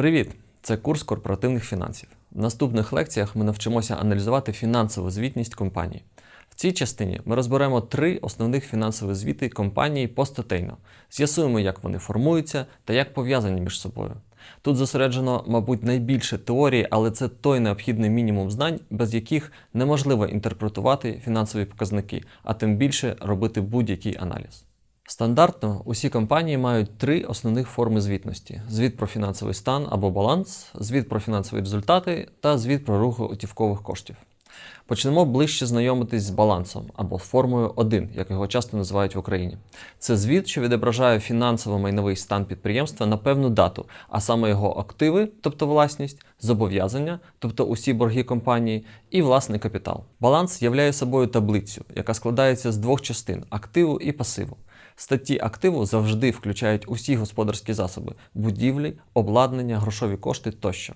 Привіт! Це курс корпоративних фінансів. В наступних лекціях ми навчимося аналізувати фінансову звітність компанії. В цій частині ми розберемо три основних фінансові звіти компанії постатейно, з'ясуємо, як вони формуються та як пов'язані між собою. Тут зосереджено, мабуть, найбільше теорії, але це той необхідний мінімум знань, без яких неможливо інтерпретувати фінансові показники, а тим більше робити будь-який аналіз. Стандартно усі компанії мають три основних форми звітності: звіт про фінансовий стан або баланс, звіт про фінансові результати та звіт про рух готівкових коштів. Почнемо ближче знайомитись з балансом або формою 1, як його часто називають в Україні. Це звіт, що відображає фінансово-майновий стан підприємства на певну дату, а саме його активи, тобто власність, зобов'язання, тобто усі борги компанії, і власний капітал. Баланс являє собою таблицю, яка складається з двох частин активу і пасиву. Статті активу завжди включають усі господарські засоби будівлі, обладнання, грошові кошти тощо.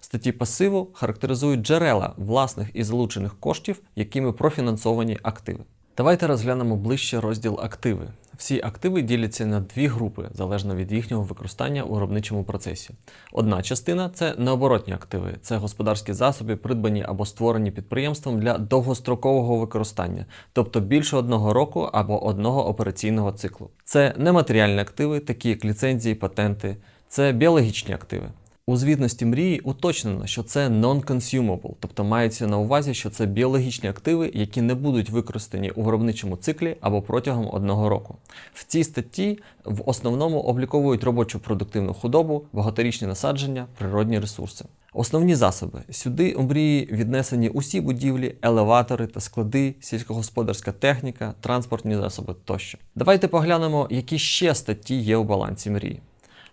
Статті пасиву характеризують джерела власних і залучених коштів, якими профінансовані активи. Давайте розглянемо ближче розділ активи. Всі активи діляться на дві групи залежно від їхнього використання у виробничому процесі. Одна частина це необоротні активи, це господарські засоби, придбані або створені підприємством для довгострокового використання, тобто більше одного року або одного операційного циклу. Це нематеріальні активи, такі як ліцензії, патенти, це біологічні активи. У звітності мрії уточнено, що це non-consumable, тобто мається на увазі, що це біологічні активи, які не будуть використані у виробничому циклі або протягом одного року. В цій статті в основному обліковують робочу продуктивну худобу, багаторічні насадження, природні ресурси. Основні засоби сюди у мрії віднесені усі будівлі, елеватори та склади, сільськогосподарська техніка, транспортні засоби тощо. Давайте поглянемо, які ще статті є у балансі мрії.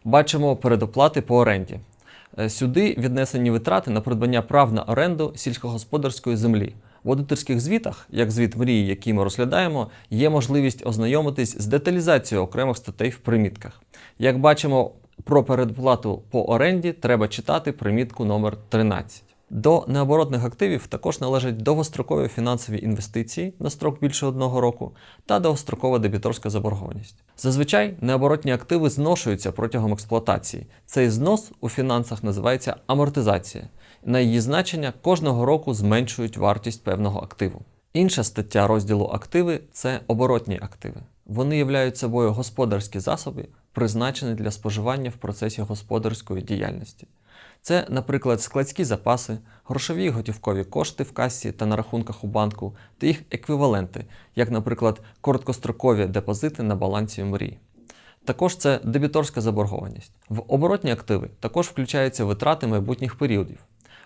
Бачимо передоплати по оренді. Е, Сюди віднесені витрати на придбання прав на оренду сільськогосподарської землі. В аудиторських звітах, як звіт мрії, який ми розглядаємо, є можливість ознайомитись з деталізацією окремих статей в примітках. Як бачимо, про передплату по оренді треба читати примітку номер 13. До необоротних активів також належать довгострокові фінансові інвестиції на строк більше одного року та довгострокова дебіторська заборгованість. Зазвичай необоротні активи зношуються протягом експлуатації. Цей знос у фінансах називається амортизація. На її значення кожного року зменшують вартість певного активу. Інша стаття розділу активи це оборотні активи. Вони являють собою господарські засоби, призначені для споживання в процесі господарської діяльності. Це, наприклад, складські запаси, грошові готівкові кошти в касі та на рахунках у банку та їх еквіваленти, як, наприклад, короткострокові депозити на балансі мрії. Також це дебіторська заборгованість. В оборотні активи також включаються витрати майбутніх періодів.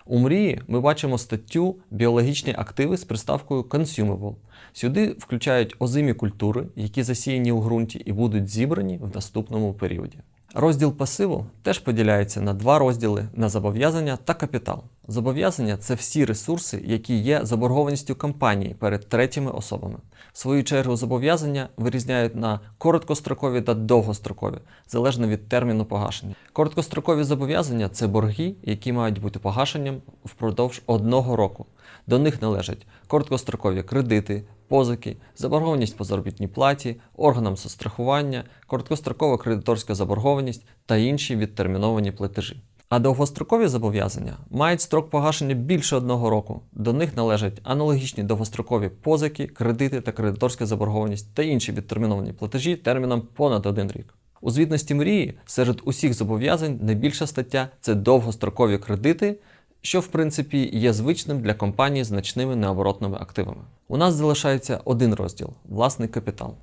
У мрії ми бачимо статтю біологічні активи з приставкою consumable. Сюди включають озимі культури, які засіяні у ґрунті і будуть зібрані в наступному періоді. Розділ пасиву теж поділяється на два розділи на зобов'язання та капітал. Зобов'язання це всі ресурси, які є заборгованістю компанії перед третіми особами. В свою чергу зобов'язання вирізняють на короткострокові та довгострокові, залежно від терміну погашення. Короткострокові зобов'язання це борги, які мають бути погашенням впродовж одного року. До них належать короткострокові кредити, позики, заборгованість по заробітній платі, органам соцстрахування, короткострокова кредиторська заборгованість та інші відтерміновані платежі. А довгострокові зобов'язання мають строк погашення більше одного року. До них належать аналогічні довгострокові позики, кредити та кредиторська заборгованість та інші відтерміновані платежі терміном понад один рік. У звітності мрії серед усіх зобов'язань найбільша стаття це довгострокові кредити, що в принципі є звичним для компаній з значними необоротними активами. У нас залишається один розділ власний капітал.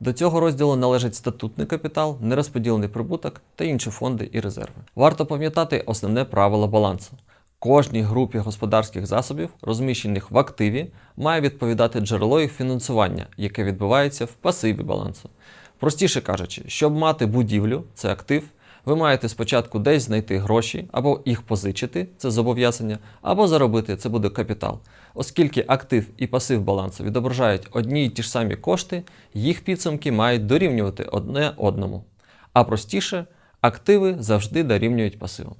До цього розділу належить статутний капітал, нерозподілений прибуток та інші фонди і резерви. Варто пам'ятати основне правило балансу. Кожній групі господарських засобів, розміщених в активі, має відповідати джерело їх фінансування, яке відбувається в пасиві балансу. Простіше кажучи, щоб мати будівлю, це актив, ви маєте спочатку десь знайти гроші, або їх позичити, це зобов'язання, або заробити, це буде капітал. Оскільки актив і пасив балансу відображають одні й ті ж самі кошти, їх підсумки мають дорівнювати одне одному. А простіше, активи завжди дорівнюють пасивам.